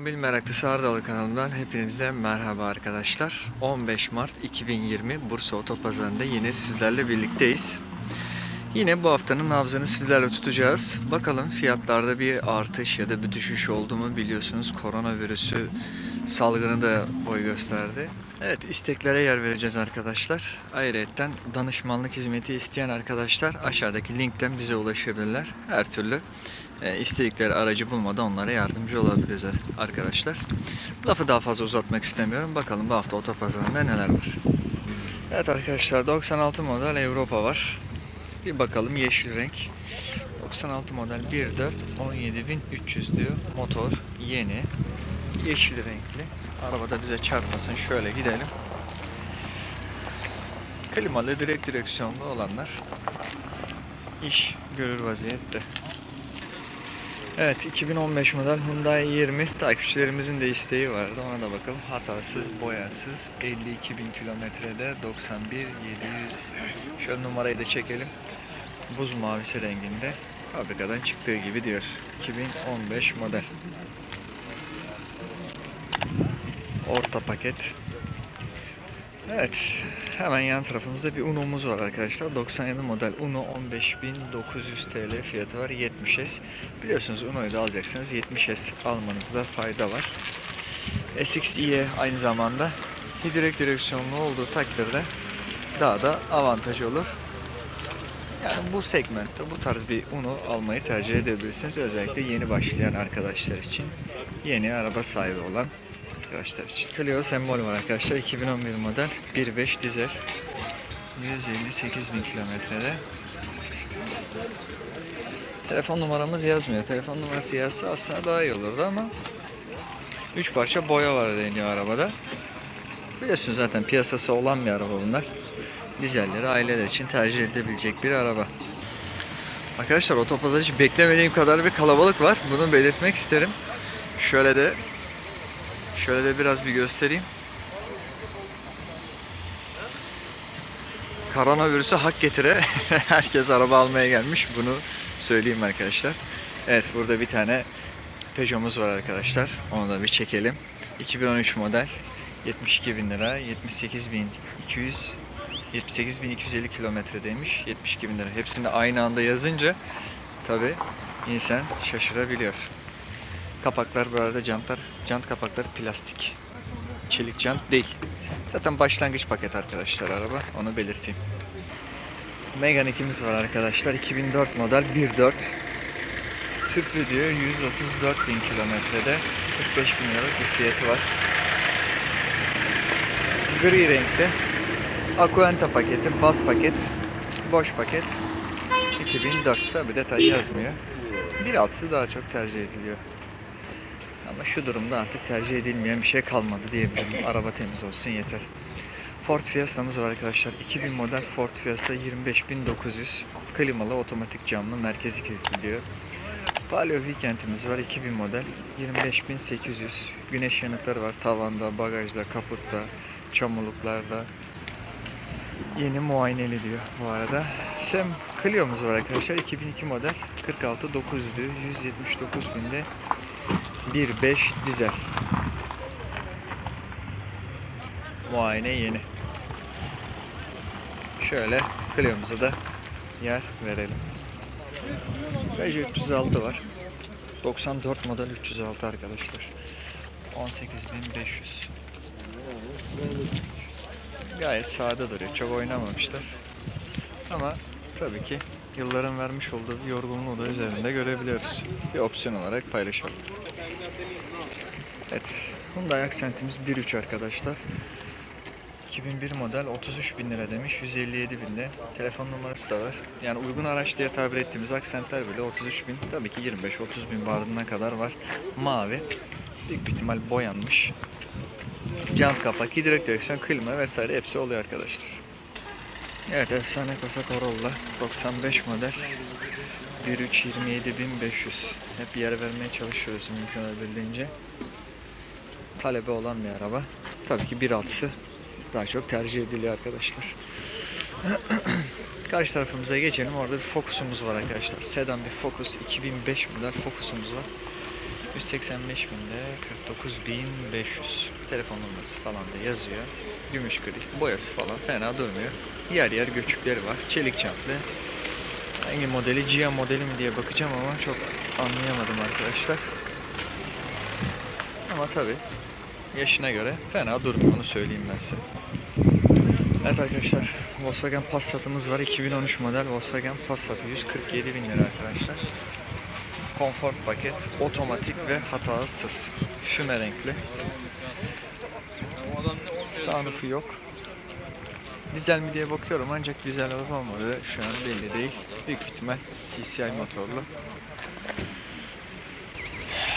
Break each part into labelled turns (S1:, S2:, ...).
S1: Otomobil Meraklısı Ardalı kanalından hepinize merhaba arkadaşlar. 15 Mart 2020 Bursa Otopazarı'nda yine sizlerle birlikteyiz. Yine bu haftanın nabzını sizlerle tutacağız. Bakalım fiyatlarda bir artış ya da bir düşüş oldu mu biliyorsunuz koronavirüsü salgını da boy gösterdi. Evet isteklere yer vereceğiz arkadaşlar. Ayrıca danışmanlık hizmeti isteyen arkadaşlar aşağıdaki linkten bize ulaşabilirler. Her türlü e, istedikleri aracı bulmadan onlara yardımcı olabiliriz arkadaşlar. Lafı daha fazla uzatmak istemiyorum. Bakalım bu hafta otopazarında neler var. Evet arkadaşlar 96 model Europa var. Bir bakalım yeşil renk. 96 model 1.4 17300 diyor. Motor yeni. Yeşil renkli. Arabada bize çarpmasın. Şöyle gidelim. Klimalı direkt direksiyonlu olanlar iş görür vaziyette. Evet 2015 model Hyundai 20 takipçilerimizin de isteği vardı ona da bakalım. Hatasız, boyasız 52 bin kilometrede 91 700 şöyle numarayı da çekelim. Buz mavisi renginde fabrikadan çıktığı gibi diyor. 2015 model. Orta paket. Evet. Hemen yan tarafımızda bir Uno'muz var arkadaşlar. 97 model Uno 15900 TL fiyatı var. 70S. Biliyorsunuz Uno'yu da alacaksınız. 70S almanızda fayda var. SXi'ye aynı zamanda hidrolik direksiyonlu olduğu takdirde daha da avantaj olur. Yani bu segmentte bu tarz bir Uno almayı tercih edebilirsiniz. Özellikle yeni başlayan arkadaşlar için. Yeni araba sahibi olan arkadaşlar için. Clio sembol var arkadaşlar. 2011 model 1.5 dizel. 158 bin kilometrede. Telefon numaramız yazmıyor. Telefon numarası yazsa aslında daha iyi olurdu ama 3 parça boya var deniyor arabada. Biliyorsunuz zaten piyasası olan bir araba bunlar. Dizelleri aileler için tercih edilebilecek bir araba. Arkadaşlar otopazar için beklemediğim kadar bir kalabalık var. Bunu belirtmek isterim. Şöyle de Şöyle de biraz bir göstereyim. Koronavirüsü hak getire herkes araba almaya gelmiş. Bunu söyleyeyim arkadaşlar. Evet burada bir tane Peugeot'umuz var arkadaşlar. Onu da bir çekelim. 2013 model. 72 bin lira. 78 bin 200 78.250 kilometredeymiş. 72 bin lira. Hepsini aynı anda yazınca tabi insan şaşırabiliyor. Kapaklar bu arada jantlar, jant kapakları plastik. Çelik jant değil. Zaten başlangıç paket arkadaşlar araba. Onu belirteyim. Megane 2'miz var arkadaşlar. 2004 model 1.4. Tüplü diyor 134 bin kilometrede. 45 bin liralık bir fiyatı var. Gri renkte. Aquenta paketi, bas paket, boş paket. 2004 tabi detay yazmıyor. 1.6'sı daha çok tercih ediliyor. Ama şu durumda artık tercih edilmeyen bir şey kalmadı diyebilirim. Araba temiz olsun yeter. Ford Fiesta'mız var arkadaşlar. 2000 model Ford Fiesta 25900. Klimalı, otomatik camlı, merkezi kilitli diyor. Palio Weekend'imiz var. 2000 model 25800. Güneş yanıkları var. Tavanda, bagajda, kaputta, çamurluklarda. Yeni muayeneli diyor bu arada. Sem Clio'muz var arkadaşlar. 2002 model 46900 diyor. 179 binde 1.5 dizel. Muayene yeni. Şöyle Clio'muza da yer verelim. Peugeot 306 var. 94 model 306 arkadaşlar. 18500. Gayet sade duruyor. Çok oynamamışlar. Ama tabii ki yılların vermiş olduğu bir yorgunluğu da üzerinde görebiliyoruz. Bir opsiyon olarak paylaşalım. Evet. Hyundai Accent'imiz 1.3 arkadaşlar. 2001 model 33 bin lira demiş. 157 binde. Telefon numarası da var. Yani uygun araç diye tabir ettiğimiz Accent'ler bile 33 bin. Tabii ki 25-30 bin bandına kadar var. Mavi. Büyük bir ihtimal boyanmış. Jant kapak, direkt direksiyon, klima vesaire hepsi oluyor arkadaşlar. Evet efsane kasa Corolla. 95 model. 1.3 27500 hep yer vermeye çalışıyoruz mümkün olabildiğince. Talebi olan bir araba. Tabii ki 1.6'sı daha çok tercih ediliyor arkadaşlar. Karşı tarafımıza geçelim. Orada bir Focus'umuz var arkadaşlar. Sedan bir Focus 2005 model Focus'umuz var. 185 binde 49.500 telefon numarası falan da yazıyor. Gümüş gri, boyası falan fena durmuyor. Yer yer göçükleri var. Çelik çantlı. Hangi modeli? Gia modeli mi diye bakacağım ama çok anlayamadım arkadaşlar. Ama tabi yaşına göre fena durmuyor onu söyleyeyim ben size. Evet arkadaşlar Volkswagen Passat'ımız var. 2013 model Volkswagen Passat 147 bin lira arkadaşlar. Konfor paket, otomatik ve hatasız. Füme renkli. Sunroof'u yok. Dizel mi diye bakıyorum ancak dizel olup olmadığı şu an belli değil. Büyük ihtimal TCI motorlu.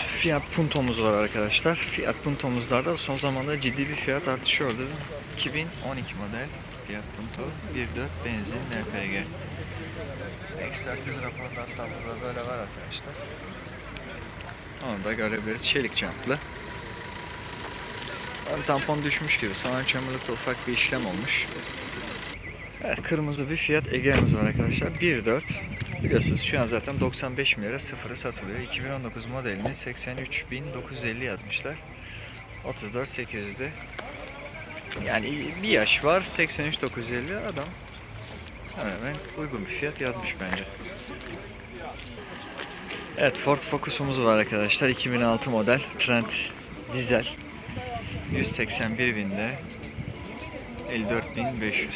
S1: Fiat Punto'muz var arkadaşlar. Fiat Punto'muzlarda son zamanda ciddi bir fiyat artışı oldu. 2012 model Fiat Punto 1.4 benzin LPG. Ekspertiz raporunda hatta burada böyle var arkadaşlar. Onu da görebiliriz. Çelik jantlı. Ön tampon düşmüş gibi. Sağ çamurlukta ufak bir işlem olmuş. Evet kırmızı bir Fiat Egea'mız var arkadaşlar. 1.4 Biliyorsunuz şu an zaten 95 milyara sıfırı satılıyor. 2019 modelini 83.950 yazmışlar. 34.800'de. Yani bir yaş var 83.950 adam hemen hemen uygun bir fiyat yazmış bence. Evet Ford Focus'umuz var arkadaşlar. 2006 model Trend dizel. 181 binde 54.500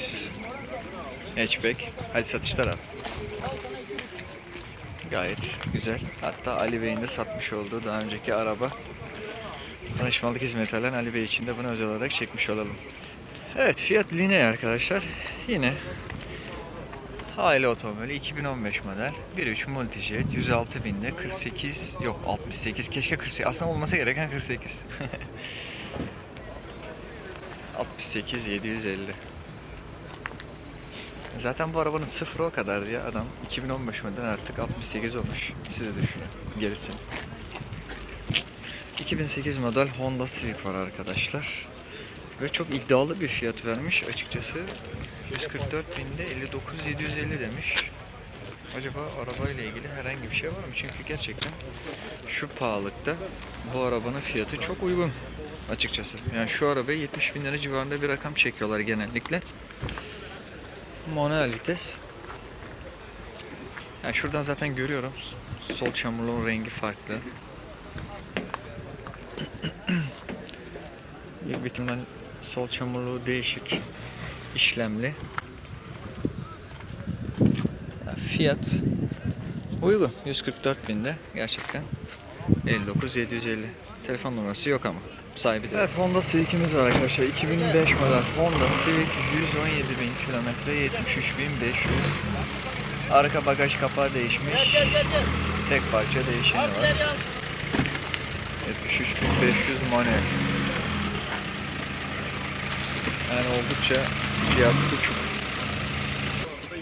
S1: hatchback. Hadi satışlar abi. Gayet güzel. Hatta Ali Bey'in de satmış olduğu daha önceki araba. Danışmanlık hizmeti alan Ali Bey için de bunu özel olarak çekmiş olalım. Evet Fiat Linea arkadaşlar. Yine aile otomobili 2015 model 1.3 Multijet 106 binde 48 yok 68 keşke 48 aslında olması gereken 48 68 750 Zaten bu arabanın sıfırı o kadar ya adam 2015 model artık 68 olmuş. Siz de düşünün gerisini 2008 model Honda Civic var arkadaşlar. Ve çok iddialı bir fiyat vermiş. Açıkçası 144 binde 59 750 demiş. Acaba arabayla ilgili herhangi bir şey var mı? Çünkü gerçekten şu pahalılıkta bu arabanın fiyatı çok uygun açıkçası. Yani şu arabaya 70 bin lira civarında bir rakam çekiyorlar genellikle. Manuel vites. Yani şuradan zaten görüyorum. Sol çamurluğun rengi farklı. Büyük bir ihtimal sol çamurluğu değişik işlemli. Fiyat uygun 144 binde gerçekten 59 750 telefon numarası yok ama sahibi de. Evet Honda Civic'imiz var arkadaşlar 2005 model Honda Civic 117 bin kilometre 73 bin 500 arka bagaj kapağı değişmiş tek parça değişeni var 73 bin 500 manuel yani oldukça fiyatı uçuk.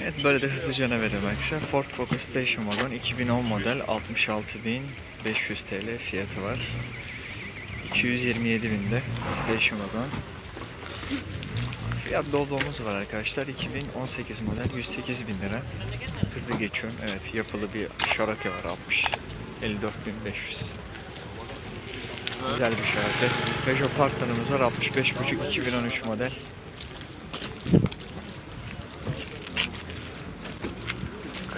S1: Evet böyle de hızlıca ne verelim arkadaşlar. Ford Focus Station Wagon 2010 model 66.500 TL fiyatı var. 227 binde Station Wagon. Fiyat Doblo'muz var arkadaşlar. 2018 model 108 bin lira. Hızlı geçiyorum. Evet yapılı bir şaraka var 60. 54.500. Güzel bir şarkı. Peugeot Partner'ımız var 65.5 2013 model.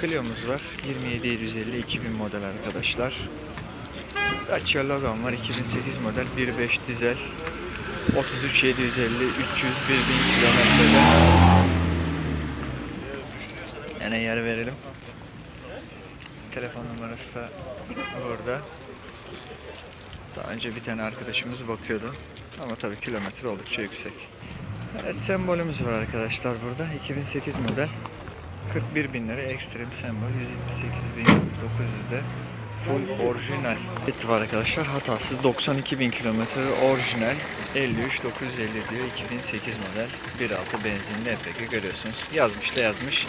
S1: Clio'muz var 27750 2000 model arkadaşlar. Dacia Logan var 2008 model 1.5 dizel 33750 301 bin kilometrede. Yine yer verelim. Telefon numarası da burada. Daha önce bir tane arkadaşımız bakıyordu. Ama tabii kilometre oldukça yüksek. Evet sembolümüz var arkadaşlar burada. 2008 model. 41 bin lira ekstrem sembol. 178.900'de full orijinal. Bitti var arkadaşlar. Hatasız 92 bin kilometre orijinal. 53 950 diyor. 2008 model. 1.6 benzinli EPG görüyorsunuz. Yazmış da yazmış.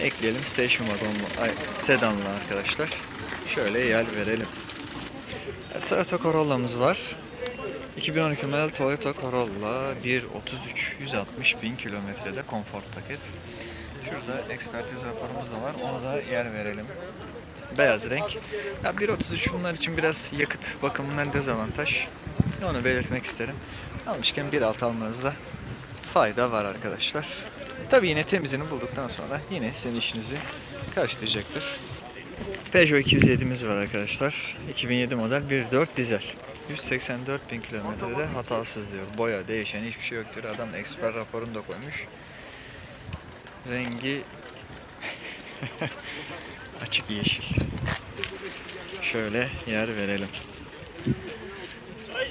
S1: Ekleyelim station wagonlu, ay, sedanlı arkadaşlar. Şöyle yer verelim. Toyota Corolla'mız var. 2012 model Toyota Corolla 1.33 160 bin kilometrede konfor paket. Şurada ekspertiz raporumuz da var. Onu da yer verelim. Beyaz renk. Ya 1.33 bunlar için biraz yakıt bakımından dezavantaj. Onu belirtmek isterim. Almışken 1.6 almanızda fayda var arkadaşlar. Tabii yine temizini bulduktan sonra yine senin işinizi karşılayacaktır. Peugeot 207'miz var arkadaşlar. 2007 model 1.4 dizel. 184 bin kilometrede hatasız diyor. Boya değişen hiçbir şey yok diyor. Adam eksper raporunu da koymuş. Rengi açık yeşil. Şöyle yer verelim.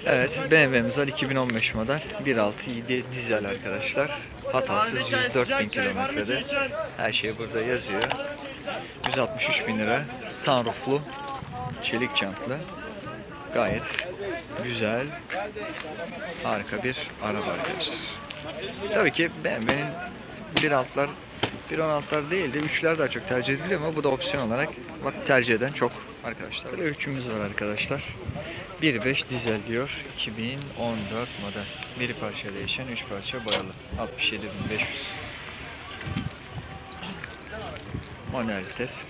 S1: Evet BMW'miz var 2015 model 1.6 dizel arkadaşlar. Hatasız 104 bin kilometrede. Her şey burada yazıyor. 163 bin lira. Sunrooflu. Çelik jantlı. Gayet güzel. Harika bir araba arkadaşlar. Tabii ki BMW'nin 1.6'lar 1.16'lar değil de 3'ler daha çok tercih ediliyor ama bu da opsiyon olarak bak tercih eden çok arkadaşlar. Böyle 3'ümüz var arkadaşlar. 1.5 dizel diyor. 2014 model. Bir parça değişen 3 parça boyalı. 67.500. Manuel vites.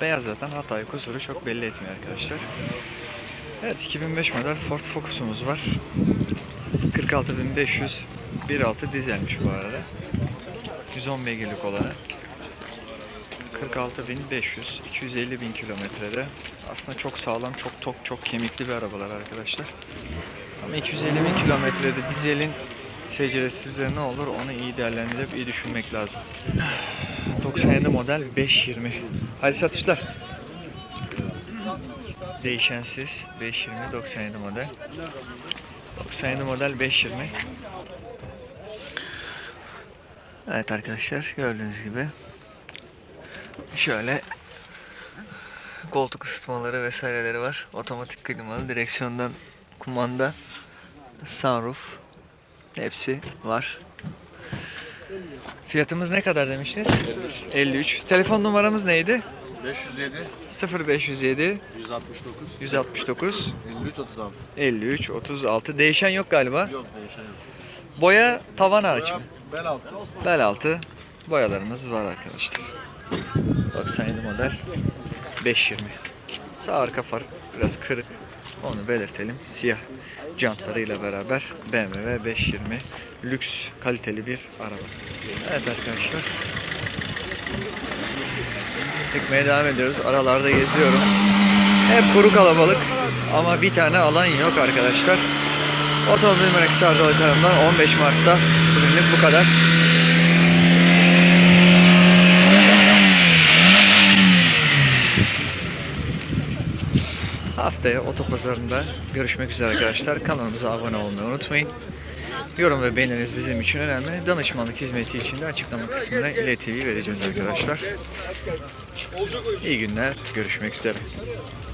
S1: Beyaz zaten hatayı kusuru çok belli etmiyor arkadaşlar. Evet 2005 model Ford Focus'umuz var. 46.500 1.6 dizelmiş bu arada. 110 beygirlik olanı. 46.500 250 bin kilometrede. Aslında çok sağlam, çok tok, çok kemikli bir arabalar arkadaşlar. Ama 250 bin kilometrede dizelin seceresi size ne olur onu iyi değerlendirip iyi düşünmek lazım. 97 model 520. Hadi satışlar. Değişensiz 520 97 model. 97 model 520. Evet arkadaşlar gördüğünüz gibi şöyle koltuk ısıtmaları vesaireleri var. Otomatik klimalı direksiyondan kumanda sunroof hepsi var. Fiyatımız ne kadar demiştiniz? 53. Telefon numaramız neydi?
S2: 507
S1: 0507
S2: 169
S1: 169
S2: 53 36.
S1: 53 36. Değişen yok galiba.
S2: Yok değişen yok.
S1: Boya tavan hariç mi?
S2: Bel altı.
S1: Bel altı boyalarımız var arkadaşlar. 97 model 520. Sağ arka far biraz kırık. Onu belirtelim. Siyah jantlarıyla beraber BMW 520 lüks kaliteli bir araba. Evet arkadaşlar. Gitmeye devam ediyoruz. Aralarda geziyorum. Hep kuru kalabalık ama bir tane alan yok arkadaşlar. Otomobil Meraklısı Sardalı kanalından 15 Mart'ta bugünlük bu kadar. Haftaya otopazarında görüşmek üzere arkadaşlar. Kanalımıza abone olmayı unutmayın. Yorum ve beğeniniz bizim için önemli. Danışmanlık hizmeti için de açıklama kısmına iletivi vereceğiz arkadaşlar. İyi günler. Görüşmek üzere.